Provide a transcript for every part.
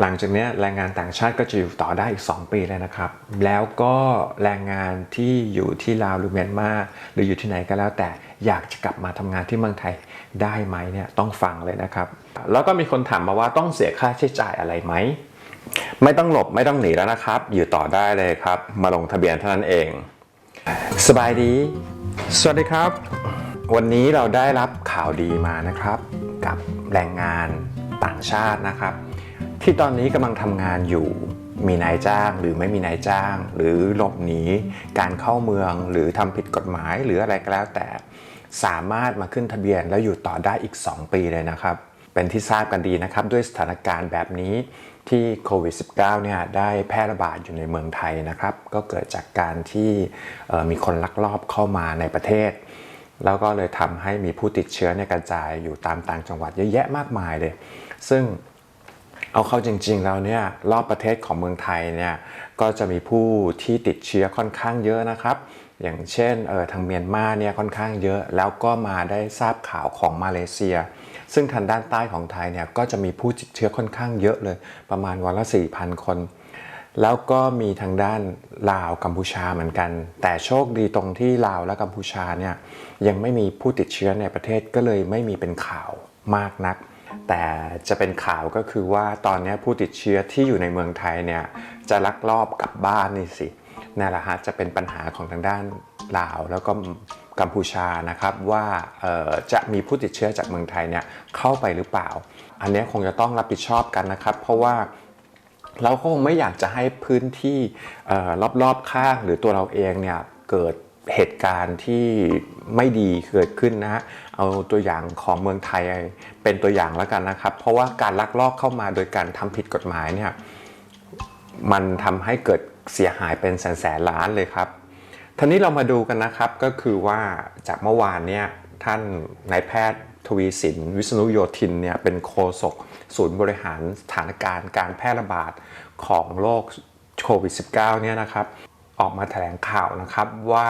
หลังจากเนี้ยแรงงานต่างชาติก็จะอยู่ต่อได้อีก 2 ปีเลยนะครับ แล้วก็แรงงานที่อยู่ที่ลาวหรือเมียนมาหรืออยู่ที่ไหนก็แล้ว แต่อยากจะกลับมาทำงานที่เมืองไทยได้ไหมเนี่ยต้องฟังเลยนะครับ แล้วก็มีคนถามมาว่าต้องเสียค่าใช้จ่ายอะไรไหมไม่ต้องหลบไม่ต้องหนีแล้วนะครับ อยู่ต่อได้เลยครับ มาลงทะเบียนเท่านั้นเอง สบายดี สวัสดีครับ วันนี้เราได้รับข่าวดีมานะครับ กับแรงงานต่างชาตินะครับ ที่ตอนนี้กำลังทำงานอยู่มีนายจ้างหรือไม่มีนายจ้าง หรือหลบหนีการเข้าเมืองหรือทำผิดกฎหมายหรืออะไรก็แล้วแต่ สามารถมาขึ้นทะเบียนแล้วอยู่ต่อได้อีก 2 ปีเลยนะครับ เป็นที่ทราบกันดีนะครับ ด้วยสถานการณ์แบบนี้ที่โควิด -19 เนี่ยได้แพร่ระบาดอยู่ในเมืองไทยนะครับ ก็เกิดจากการที่มีคนลักลอบเข้ามาในประเทศ แล้วก็เลยทำให้มีผู้ติดเชื้อในกระจายอยู่ตามต่างจังหวัดเยอะแยะมากมายเลย ซึ่ง เอาเข้าจริงๆแล้วเนี่ยรอบประเทศของเมืองไทยเนี่ยก็จะมีผู้ที่ติดเชื้อค่อนข้างเยอะนะครับ อย่างเช่นเออทางเมียนมาเนี่ยค่อนข้างเยอะแล้วก็มาได้ทราบข่าวของมาเลเซีย ซึ่งทางด้านใต้ของไทยเนี่ยก็จะมีผู้ติดเชื้อค่อนข้างเยอะเลย ประมาณวันละ 4,000 คน แล้วก็มีทางด้านลาวกัมพูชาเหมือนกัน แต่โชคดีตรงที่ลาวและกัมพูชาเนี่ยยังไม่มีผู้ติดเชื้อในประเทศก็เลยไม่มีเป็นข่าวมากนัก แต่จะเป็นข่าวก็คือว่าตอนนี้ผู้ติดเชื้อที่อยู่ในเมืองไทยเนี่ยจะลักลอบกลับบ้านนี่สินั่นแหละฮะจะเป็นปัญหาของทางด้านลาวแล้วก็กัมพูชานะครับว่าเอ่อจะมีผู้ติดเชื้อจากเมืองไทยเนี่ยเข้าไปหรือเปล่า อันนี้คงจะต้องรับผิดชอบกันนะครับ เพราะว่าเราก็คงไม่อยากจะให้พื้นที่เอ่อรอบๆข้างหรือตัวเราเองเนี่ยเกิด เหตุการณ์ที่ไม่ดีเกิดขึ้นนะฮะเอาตัวอย่างของเมืองไทยเป็นตัวอย่างแล้วกันนะครับ เพราะว่าการลักลอบเข้ามาโดยการทำผิดกฎหมายเนี่ยมันทำให้เกิดเสียหายเป็นแสนแสนล้านเลยครับทีนี้เรามาดูกันนะครับก็คือว่าจากเมื่อวานเนี่ยท่านนายแพทย์ทวีสิน วิษณุโยธินเนี่ยเป็นโฆษกศูนย์บริหารสถานการณ์การแพร่ระบาดของโรคโควิด -19 เนี่ยนะครับ ออกมาแถลงข่าวนะครับว่า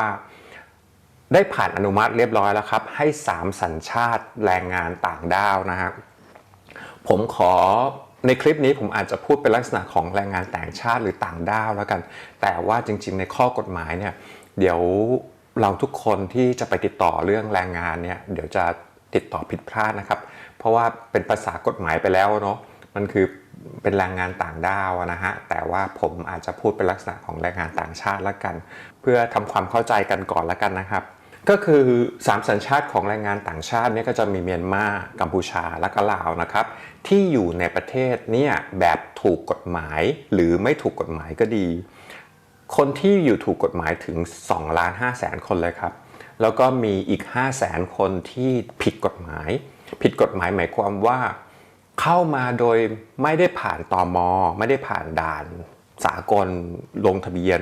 ได้ผ่านอนุมัติเรียบร้อยแล้วครับ ให้ 3 สัญชาติแรงงานต่างด้าวนะฮะผมขอในคลิปนี้ผมอาจจะพูดเป็นลักษณะของแรงงานต่างชาติหรือต่างด้าวแล้วกัน แต่ว่าจริงๆ ในข้อกฎหมายเนี่ยเดี๋ยวเราทุกคนที่จะไปติดต่อเรื่องแรงงานเนี่ยเดี๋ยวจะติดต่อผิดพลาดนะครับ เพราะว่าเป็นภาษากฎหมายไปแล้วเนาะมันคือ เป็นแรงงานต่างด้าวนะฮะ แต่ว่าผมอาจจะพูดเป็นลักษณะของแรงงานต่างชาติละกัน เพื่อทำความเข้าใจกันก่อนละกันนะครับ ก็คือ 3 สัญชาติของแรงงานต่างชาติเนี่ยก็จะมีเมียนมากัมพูชาและก็ลาวนะครับ ที่อยู่ในประเทศเนี่ยแบบถูกกฎหมายหรือไม่ถูกกฎหมายก็ดี คนที่อยู่ถูกกฎหมายถึง2ล้าน5แสนคนเลยครับ แล้วก็มีอีก5แสนคนที่ผิดกฎหมาย ผิดกฎหมายหมายความว่า เข้ามาโดยไม่ได้ผ่านตอมอไม่ได้ผ่านด่านสากลลงทะเบียน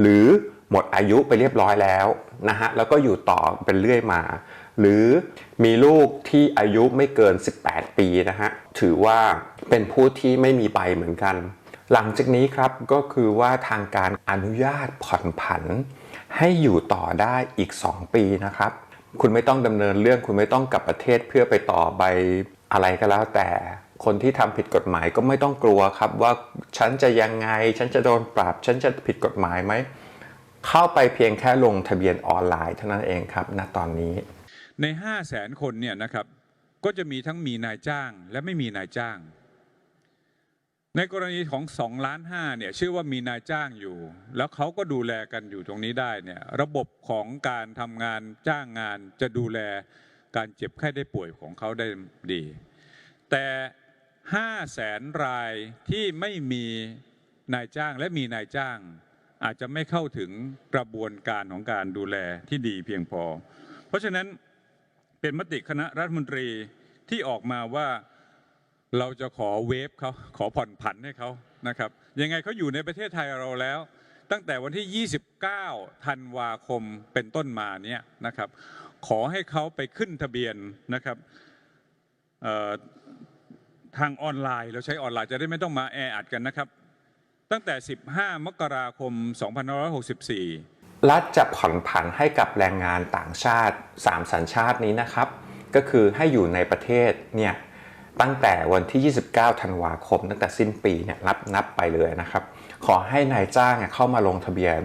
หรือหมดอายุไปเรียบร้อยแล้วนะฮะแล้วก็อยู่ต่อเป็นเรื่อยมา หรือมีลูกที่อายุไม่เกิน 18 ปีนะฮะถือว่าเป็นผู้ที่ไม่มีใบเหมือนกัน หลังจากนี้ครับก็คือว่าทางการอนุญาตผ่อนผัน ให้อยู่ต่อได้อีก 2 ปีนะครับ คุณไม่ต้องดำเนินเรื่องคุณไม่ต้องกลับประเทศเพื่อไปต่อใบ อะไรก็แล้วแต่คนที่ทำผิดกฎหมายก็ไม่ต้องกลัวครับว่าฉันจะยังไง ฉันจะโดนปรับ ฉันจะผิดกฎหมายไหม เข้าไปเพียงแค่ลงทะเบียนออนไลน์เท่านั้นเองครับณตอนนี้ ใน 5 0 0แสนคนเนี่ยนะครับก็จะมีทั้งมีนายจ้างและไม่มีนายจ้าง ในกรณีของ2ล้าน5เนี่ยชื่อว่ามีนายจ้างอยู่ แล้วเขาก็ดูแลกันอยู่ตรงนี้ได้เนี่ยระบบของการทำงานจ้างงานจะดูแล การเจ็บไข้ได้ป่วยของเขาได้ดี แต่5แสนรายที่ไม่มีนายจ้างและมีนายจ้าง อาจจะไม่เข้าถึงกระบวนการของการดูแลที่ดีเพียงพอ เพราะฉะนั้นเป็นมติคณะรัฐมนตรีที่ออกมาว่าเราจะขอเวฟเขาขอผ่อนผันให้เขานะครับ ยังไงเขาอยู่ในประเทศไทยเราแล้ว ตั้งแต่วันที่ 29 ธันวาคมเป็นต้นมาเนี่ยนะครับ ขอให้เขาไปขึ้นทะเบียนนะครับทางออนไลน์เราใช้ออนไลน์จะได้ไม่ต้องมาแออัดกันนะครับ ตั้งแต่ 15 มกราคม 2564 รัฐจะผ่อนผันให้กับแรงงานต่างชาติ 3 สัญชาตินี้นะครับ ก็คือให้อยู่ในประเทศเนี่ยตั้งแต่วันที่ 29 ธันวาคม ตั้งแต่สิ้นปีเนี่ยนับนับไปเลยนะครับ ขอให้นายจ้างเข้ามาลงทะเบียน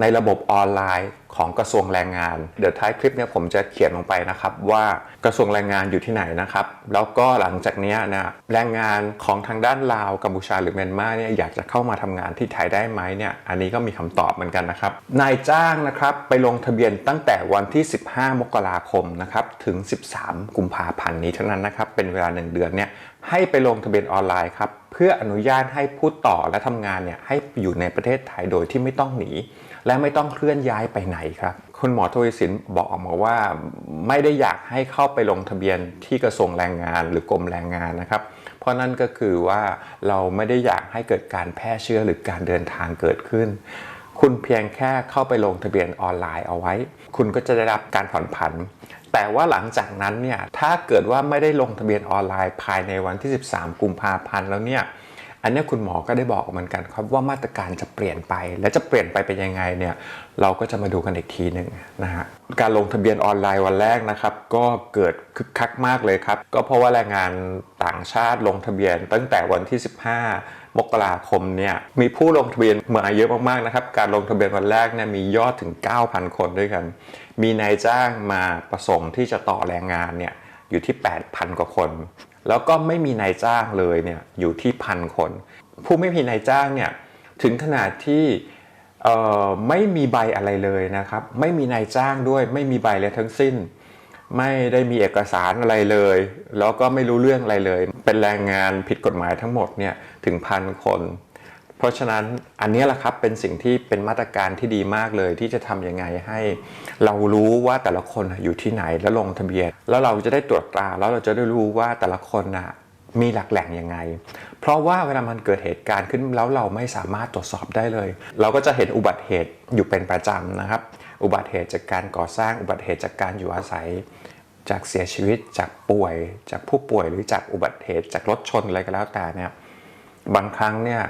ในระบบออนไลน์ของกระทรวงแรงงาน เดี๋ยวท้ายคลิปเนี่ยผมจะเขียนลงไปนะครับว่ากระทรวงแรงงานอยู่ที่ไหนนะครับ แล้วก็หลังจากนี้นะแรงงานของทางด้านลาวกัมพูชาหรือเมียนมาเนี่ยอยากจะเข้ามาทำงานที่ไทยได้ไหมเนี่ยอันนี้ก็มีคำตอบเหมือนกันนะครับ นายจ้างนะครับไปลงทะเบียนตั้งแต่วันที่ 15 มกราคมนะครับถึง 13 กุมภาพันธ์นี้เท่านั้นนะครับเป็นเวลา 1 เดือนเนี่ยให้ไปลงทะเบียนออนไลน์ครับเพื่ออนุญาตให้พูดต่อและทำงานเนี่ยให้อยู่ในประเทศไทยโดยที่ไม่ต้องหนี และไม่ต้องเคลื่อนย้ายไปไหนครับ คุณหมอทวีสินบอกออกมาว่าไม่ได้อยากให้เข้าไปลงทะเบียนที่กระทรวงแรงงานหรือกรมแรงงานนะครับ เพราะนั่นก็คือว่าเราไม่ได้อยากให้เกิดการแพร่เชื้อหรือการเดินทางเกิดขึ้น คุณเพียงแค่เข้าไปลงทะเบียนออนไลน์เอาไว้ คุณก็จะได้รับการผ่อนผัน แต่ว่าหลังจากนั้นเนี่ยถ้าเกิดว่าไม่ได้ลงทะเบียนออนไลน์ภายในวันที่ 13 กุมภาพันธ์แล้วเนี่ย อันนี้คุณหมอก็ได้บอกเหมือนกันครับว่ามาตรการจะเปลี่ยนไป และจะเปลี่ยนไปเป็นยังไงเนี่ยเราก็จะมาดูกันอีกทีหนึ่งนะฮะการลงทะเบียนออนไลน์วันแรกนะครับ ก็เกิดคึกคักมากเลยครับ ก็เพราะว่าแรงงานต่างชาติลงทะเบียน ตั้งแต่วันที่ 15 มกราคมเนี่ยมีผู้ลงทะเบียนมาเยอะมากๆนะครับ การลงทะเบียนวันแรกเนี่ยมียอดถึง 9,000 คนด้วยกัน มีนายจ้างมาประสงค์ที่จะต่อแรงงานเนี่ยอยู่ที่ 8,000 กว่าคน แล้วก็ไม่มีนายจ้างเลยเนี่ยอยู่ที่พันคน ผู้ไม่มีนายจ้างเนี่ยถึงขนาดที่เอ่อไม่มีใบอะไรเลยนะครับ ไม่มีนายจ้างด้วย ไม่มีใบเลยทั้งสิ้น ไม่ได้มีเอกสารอะไรเลย แล้วก็ไม่รู้เรื่องอะไรเลย เป็นแรงงานผิดกฎหมายทั้งหมดเนี่ยถึงพันคน เพราะฉะนั้นอันนี้แหละครับเป็นสิ่งที่เป็นมาตรการที่ดีมากเลยที่จะทำยังไงให้ เรารู้ว่าแต่ละคนอยู่ที่ไหนแล้วลงทะเบียน แล้วเราจะได้ตรวจตราแล้วเราจะได้รู้ว่าแต่ละคนนะมีหลักแหล่งยังไง เพราะว่าเวลามันเกิดเหตุการณ์ขึ้นแล้วเราไม่สามารถตรวจสอบได้เลย เราก็จะเห็นอุบัติเหตุอยู่เป็นประจำนะครับ อุบัติเหตุจากการก่อสร้างอุบัติเหตุจากการอยู่อาศัย จากเสียชีวิตจากป่วย จากผู้ป่วยหรือจากอุบัติเหตุจากรถชนอะไรก็แล้วแต่เนี่ย บางครั้งเนี่ย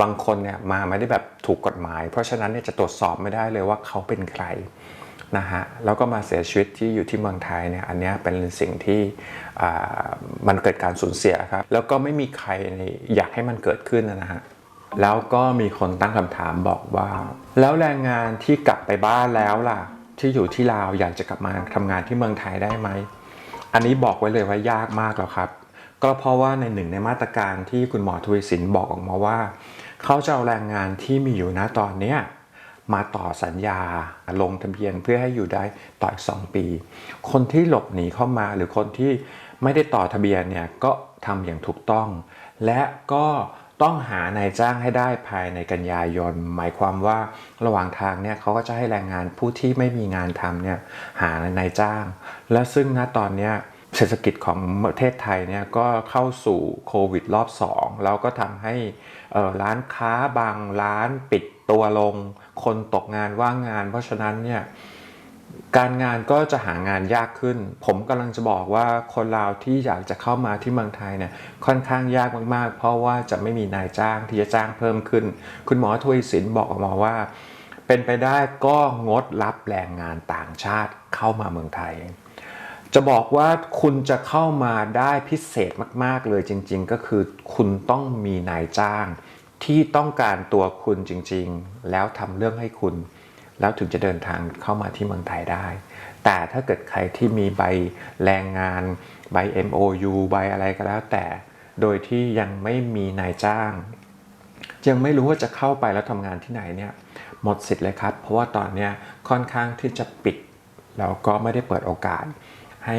บางคนเนี่ยมาไม่ได้แบบถูกกฎหมาย เพราะฉะนั้นเนี่ยจะตรวจสอบไม่ได้เลยว่าเขาเป็นใครนะฮะแล้วก็มาเสียชีวิตที่อยู่ที่เมืองไทยเนี่ยอันนี้เป็นสิ่งที่มันเกิดการสูญเสียครับแล้วก็ไม่มีใครอยากให้มันเกิดขึ้นนะฮะแล้วก็มีคนตั้งคำถามบอกว่า แล้วแรงงานที่กลับไปบ้านแล้วล่ะ ที่อยู่ที่ลาวอยากจะกลับมาทำงานที่เมืองไทยได้ไหม อันนี้บอกไว้เลยว่ายากมากแล้วครับ ก็เพราะว่าในหนึ่งในมาตรการที่คุณหมอทวีสินบอกออกมาว่า เขาจะเอาแรงงานที่มีอยู่นะตอนนี้มาต่อสัญญาลงทะเบียนเพื่อให้อยู่ได้ต่ออีกสองปี คนที่หลบหนีเข้ามาหรือคนที่ไม่ได้ต่อทะเบียนเนี่ยก็ทำอย่างถูกต้อง และก็ต้องหานายจ้างให้ได้ภายในกันยายน หมายความว่าระหว่างทางเนี่ยเขาก็จะให้แรงงานผู้ที่ไม่มีงานทำเนี่ยหานายจ้าง และซึ่งณตอนเนี้ย เศรษฐกิจของประเทศไทยเนี่ยก็เข้าสู่โควิดรอบ 2 แล้วก็ทำให้ร้านค้าบางร้านปิดตัวลง คนตกงานว่างงาน เพราะฉะนั้นเนี่ยการงานก็จะหางานยากขึ้น ผมกำลังจะบอกว่าคนลาวที่อยากจะเข้ามาที่เมืองไทยเนี่ยค่อนข้างยากมากๆ เพราะว่าจะไม่มีนายจ้างที่จะจ้างเพิ่มขึ้น คุณหมอทวีสินบอกออกมาว่า เป็นไปได้ก็งดรับแรงงานต่างชาติเข้ามาเมืองไทย จะบอกว่าคุณจะเข้ามาได้พิเศษมาก ๆ เลยจริง ๆ ก็คือคุณต้องมีนายจ้าง ที่ต้องการตัวคุณจริง ๆ แล้วทำเรื่องให้คุณ แล้วถึงจะเดินทางเข้ามาที่เมืองไทยได้ แต่ถ้าเกิดใครที่มีใบแรงงาน ใบ MOU ใบอะไรก็แล้วแต่ โดยที่ยังไม่มีนายจ้าง ยังไม่รู้ว่าจะเข้าไปแล้วทำงานที่ไหนเนี่ยหมดสิทธิ์เลยครับ เพราะว่าตอนนี้ค่อนข้างที่จะปิดแล้วก็ไม่ได้เปิดโอกาส ให้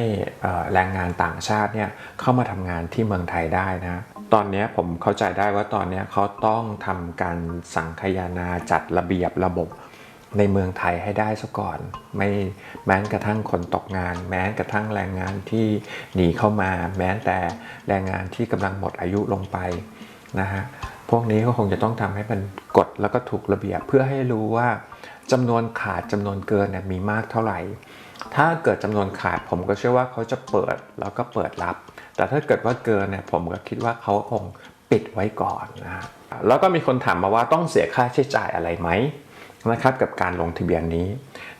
แรงงานต่างชาติเนี่ยเข้ามาทำงานที่เมืองไทยได้นะตอนนี้ผมเข้าใจได้ว่าตอนนี้เขาต้องทำการสังคายนาจัดระเบียบระบบในเมืองไทยให้ได้ซะก่อน ไม่แม้กระทั่งคนตกงาน แม้กระทั่งแรงงานที่หนีเข้ามา แม้แต่แรงงานที่กำลังหมดอายุลงไปนะฮะพวกนี้ก็คงจะต้องทำให้มันกฎแล้วก็ถูกระเบียบเพื่อให้รู้ว่าจำนวนขาดจำนวนเกินเนี่ยมีมากเท่าไหร่ ถ้าเกิดจำนวนขาดผมก็เชื่อว่าเขาจะเปิดแล้วก็เปิดรับ แต่ถ้าเกิดว่าเกินเนี่ยผมก็คิดว่าเขาคงปิดไว้ก่อนนะฮะแล้วก็มีคนถามมาว่าต้องเสียค่าใช้จ่ายอะไรไหมนะครับกับการลงทะเบียนนี้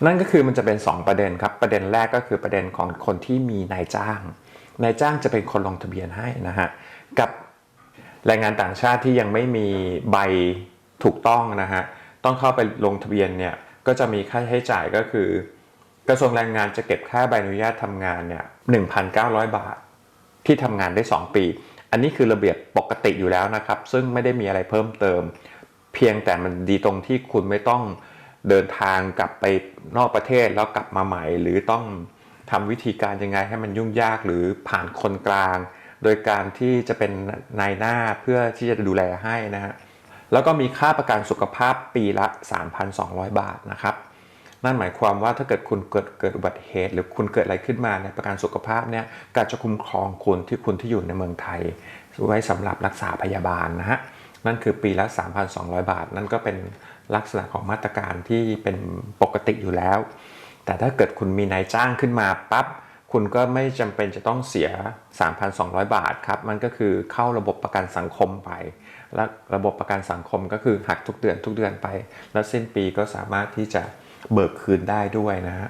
นั่นก็คือมันจะเป็น 2 ประเด็นครับ ประเด็นแรกก็คือประเด็นของคนที่มีนายจ้าง นายจ้างจะเป็นคนลงทะเบียนให้นะฮะกับแรงงานต่างชาติที่ยังไม่มีใบถูกต้องนะฮะต้องเข้าไปลงทะเบียนเนี่ยก็จะมีค่าใช้จ่ายก็คือ กระทรวงแรงงานจะเก็บค่าใบอนุญาตทำงานเนี่ย1,900 บาท ที่ทำงานได้ 2 ปี อันนี้คือระเบียบปกติอยู่แล้วนะครับ ซึ่งไม่ได้มีอะไรเพิ่มเติม เพียงแต่มันดีตรงที่คุณไม่ต้องเดินทางกลับไปนอกประเทศแล้วกลับมาใหม่ หรือต้องทำวิธีการยังไงให้มันยุ่งยากหรือผ่านคนกลาง โดยการที่จะเป็นนายหน้าเพื่อที่จะดูแลให้นะฮะแล้วก็มีค่าประกันสุขภาพปีละ 3,200 บาทนะครับ นั่นหมายความว่าถ้าเกิดคุณเกิดเกิดอุบัติเหตุ หรือคุณเกิดอะไรขึ้นมาในประกันสุขภาพเนี่ยก็จะคุ้มครองคุณที่คุณที่อยู่ในเมืองไทยไว้สำหรับรักษาพยาบาลนะฮะนั่นคือปีละ 3,200 บาท นั่นก็เป็นลักษณะของมาตรการที่เป็นปกติอยู่แล้ว แต่ถ้าเกิดคุณมีนายจ้างขึ้นมาปั๊บคุณก็ไม่จำเป็นจะต้องเสีย 3,200 บาทครับ มันก็คือเข้าระบบประกันสังคมไป และระบบประกันสังคมก็คือหักทุกเดือนทุกเดือนไป แล้วสิ้นปีก็สามารถที่จะ เบิกคืนได้ด้วยนะฮะ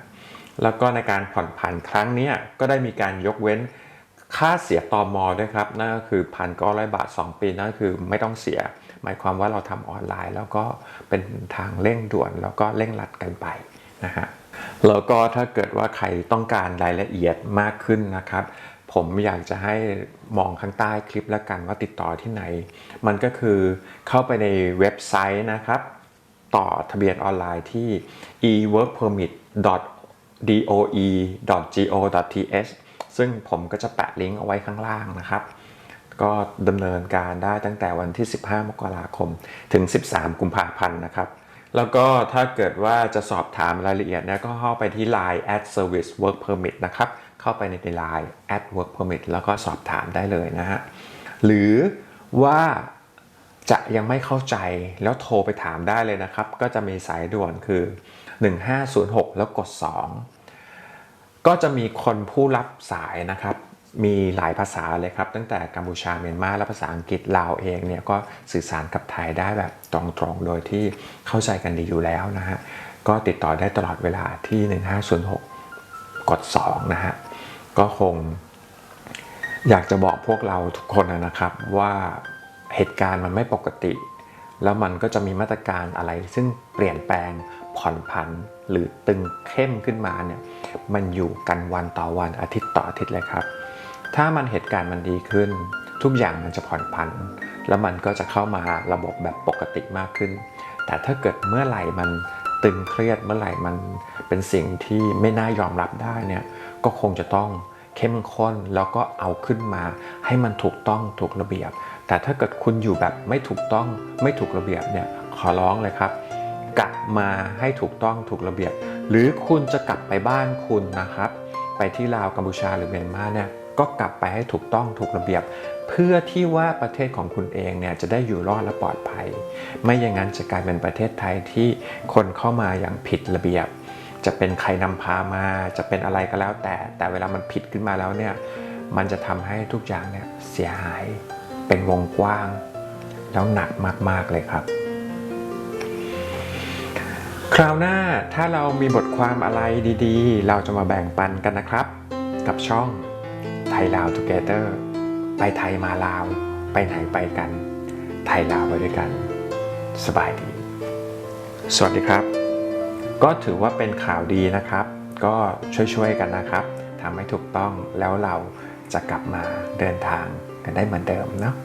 แล้วก็ในการผ่อนผันครั้งนี้ก็ได้มีการยกเว้นค่าเสียตอมอด้วยครับนั่นก็คือพันก้ร้อยบาท 2 ปีนั่นคือไม่ต้องเสีย หมายความว่าเราทำออนไลน์ แล้วก็เป็นทางเร่งด่วนแล้วก็เร่งรัดกันไปนะฮะแล้วก็ถ้าเกิดว่าใครต้องการรายละเอียดมากขึ้นนะครับ ผมอยากจะให้มองข้างใต้คลิปแล้วกันว่าติดต่อที่ไหน มันก็คือเข้าไปในเว็บไซต์นะครับ ต่อทะเบียนออนไลน์ที่ eworkpermit.doe.go.th ซึ่งผมก็จะแปะลิงก์เอาไว้ข้างล่างนะครับ ก็ดำเนินการได้ตั้งแต่วันที่ 15 มกราคม ถึง 13 กุมภาพันธ์นะครับ แล้วก็ถ้าเกิดว่าจะสอบถามรายละเอียดเนะก็เข้าไปที่ Line at service work permit นะครับ เข้าไปใน Line at work permit แล้วก็สอบถามได้เลยนะฮะ หรือว่า จะยังไม่เข้าใจแล้วโทรไปถามได้เลยนะครับ ก็จะมีสายด่วนคือ 1506 แล้วกด 2 ก็จะมีคนผู้รับสายนะครับ มีหลายภาษาเลยครับ ตั้งแต่กัมพูชาเมียนมาและภาษาอังกฤษลาวเองเนี่ยก็สื่อสารกับไทยได้แบบตรงๆ โดยที่เข้าใจกันดีอยู่แล้วนะฮะ ก็ติดต่อได้ตลอดเวลาที่ 1506 กด 2 นะฮะ ก็คงอยากจะบอกพวกเราทุกคนนะครับว่า เหตุการณ์มันไม่ปกติ แล้วมันก็จะมีมาตรการอะไร ซึ่งเปลี่ยนแปลงผ่อนผันหรือตึงเข้มขึ้นมาเนี่ยมันอยู่กันวันต่อวันอาทิตย์ต่ออาทิตย์เลยครับ ถ้ามันเหตุการณ์มันดีขึ้น ทุกอย่างมันจะผ่อนผัน แล้วมันก็จะเข้ามาระบบแบบปกติมากขึ้น แต่ถ้าเกิดเมื่อไหร่มันตึงเครียดเมื่อไหร่มันเป็นสิ่งที่ไม่น่ายอมรับได้เนี่ยก็คงจะต้องเข้มข้นแล้วก็เอาขึ้นมาให้มันถูกต้องถูกระเบียบ แต่ถ้าเกิดคุณอยู่แบบไม่ถูกต้องไม่ถูกระเบียบเนี่ยขอร้องเลยครับ กลับมาให้ถูกต้องถูกระเบียบ หรือคุณจะกลับไปบ้านคุณนะครับ ไปที่ลาวกัมพูชาหรือเมียนมาเนี่ยก็กลับไปให้ถูกต้องถูกระเบียบ เพื่อที่ว่าประเทศของคุณเองเนี่ยจะได้อยู่รอดและปลอดภัย ไม่อย่างนั้นจะกลายเป็นประเทศไทยที่คนเข้ามาอย่างผิดระเบียบ จะเป็นใครนำพามาจะเป็นอะไรก็แล้วแต่ แต่เวลามันผิดขึ้นมาแล้วเนี่ยมันจะทำให้ทุกอย่างเนี่ยเสียหาย เป็นวงกว้าง แล้วหนักมาก ๆ เลยครับ คราวหน้าถ้าเรามีบทความอะไรดีๆ เราจะมาแบ่งปันกันนะครับ กับช่องไทยลาว Together ไปไทยมาลาว ไปไหนไปกัน ไทยลาวไปด้วยกัน สบายดี สวัสดีครับ ก็ถือว่าเป็นข่าวดีนะครับ ก็ช่วยๆกันนะครับทำให้ถูกต้องแล้วเราจะกลับมาเดินทาง กันได้เหมือนเดิมเนาะ